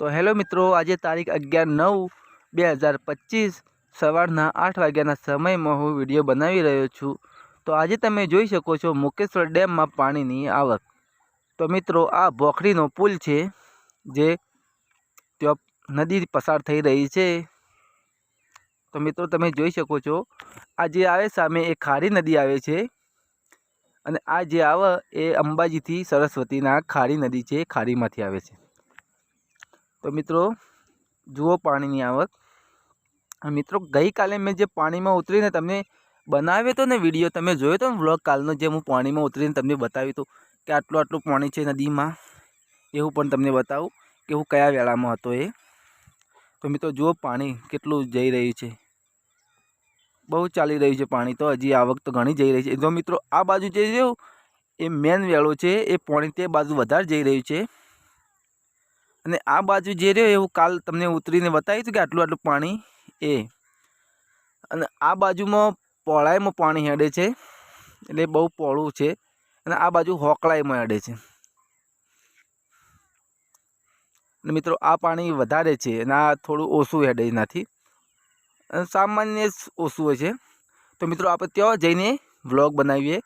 તો હેલો મિત્રો, આજે તારીખ અગિયાર નવ બે હજાર પચીસ સવારના આઠ વાગ્યાના સમયમાં હું વીડિયો બનાવી રહ્યો છું. તો આજે તમે જોઈ શકો છો મુકેશ્વર ડેમમાં પાણીની આવક. તો મિત્રો, આ ભોખરીનો પુલ છે જે ત્યાં નદી પસાર થઈ રહી છે. તો મિત્રો, તમે જોઈ શકો છો, આ જે આવે સામે એ ખારી નદી આવે છે અને આ જે આવે એ અંબાજીથી સરસ્વતીના ખારી નદી છે, ખારીમાંથી આવે છે. તો મિત્રો, જુઓ પાણીની આવક. મિત્રો, ગઈકાલે મેં જે પાણીમાં ઉતરીને તમને બનાવ્યો હતો ને વીડિયો, તમે જોયો હતો ને વ્લોગ કાલનો જે હું પાણીમાં ઉતરીને તમને બતાવ્યું હતું કે આટલું આટલું પાણી છે નદીમાં, એવું પણ તમને બતાવું કે હું કયા વેળામાં હતો એ. તો મિત્રો, જુઓ પાણી કેટલું જઈ રહ્યું છે. બહુ ચાલી રહ્યું છે પાણી તો, હજી આવક તો ઘણી જઈ રહી છે. જો મિત્રો, આ બાજુ જે રહ્યું, એ મેન વેળો છે, એ પાણી તે બાજુ વધારે જઈ રહ્યું છે. અને આ બાજુ જે રહ્યો એવું કાલ તમને ઉતરીને બતાવ્યું હતું કે આટલું આટલું પાણી એ. અને આ બાજુમાં પહોળાઈમાં પાણી હેડે છે, એટલે બહુ પહોળું છે. અને આ બાજુ હોકળાઈમાં હેડે છે. અને મિત્રો, આ પાણી વધારે છે અને આ થોડું ઓછું હેડે એનાથી. સામાન્ય ઓછું હોય છે. તો મિત્રો, આપણે ત્યાં જઈને વ્લોગ બનાવીએ.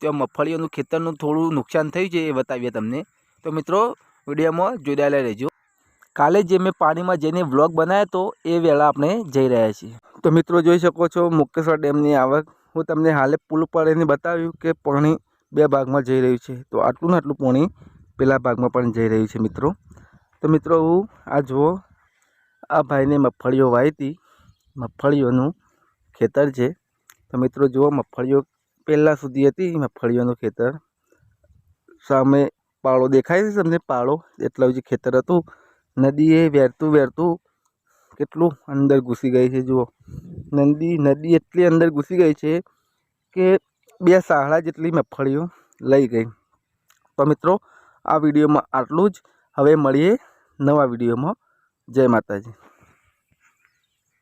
ત્યાં મગફળીઓનું ખેતરનું થોડું નુકસાન થયું છે એ બતાવીએ તમને. તો મિત્રો વિડીયોમાં જોડાયેલા રહેજો. કાલે જે મેં પાણીમાં જઈને વ્લોગ બનાવ્યો તો એ વેળા આપણે જઈ રહ્યા છીએ. તો મિત્રો જોઈ શકો છો મુકેશ્વર ડેમની આવક. હું તમને હાલે પુલ પર એને બતાવ્યું કે પાણી બે ભાગમાં જઈ રહ્યું છે. તો આટલું ને આટલું પાણી પેલા ભાગમાં પણ જઈ રહ્યું છે મિત્રો. તો મિત્રો હું આ જુઓ, આ ભાઈને મગફળીઓ વાવી હતી મગફળીઓનું ખેતર છે. તો મિત્રો જુઓ, મગફળીઓ પહેલાં સુધી હતી, મગફળીઓનું ખેતર. સામે પાળો દેખાય છે તમને? પાળો એટલા જે ખેતર હતું નદીએ વેરતું વેરતું કેટલું અંદર ઘૂસી ગઈ છે, જુઓ. નદી નદી એટલી અંદર ઘૂસી ગઈ છે કે બે સાહળા જેટલી મગફળીઓ લઈ ગઈ. તો મિત્રો, આ વિડીયોમાં આટલું જ. હવે મળીએ નવા વિડીયોમાં. જય માતાજી.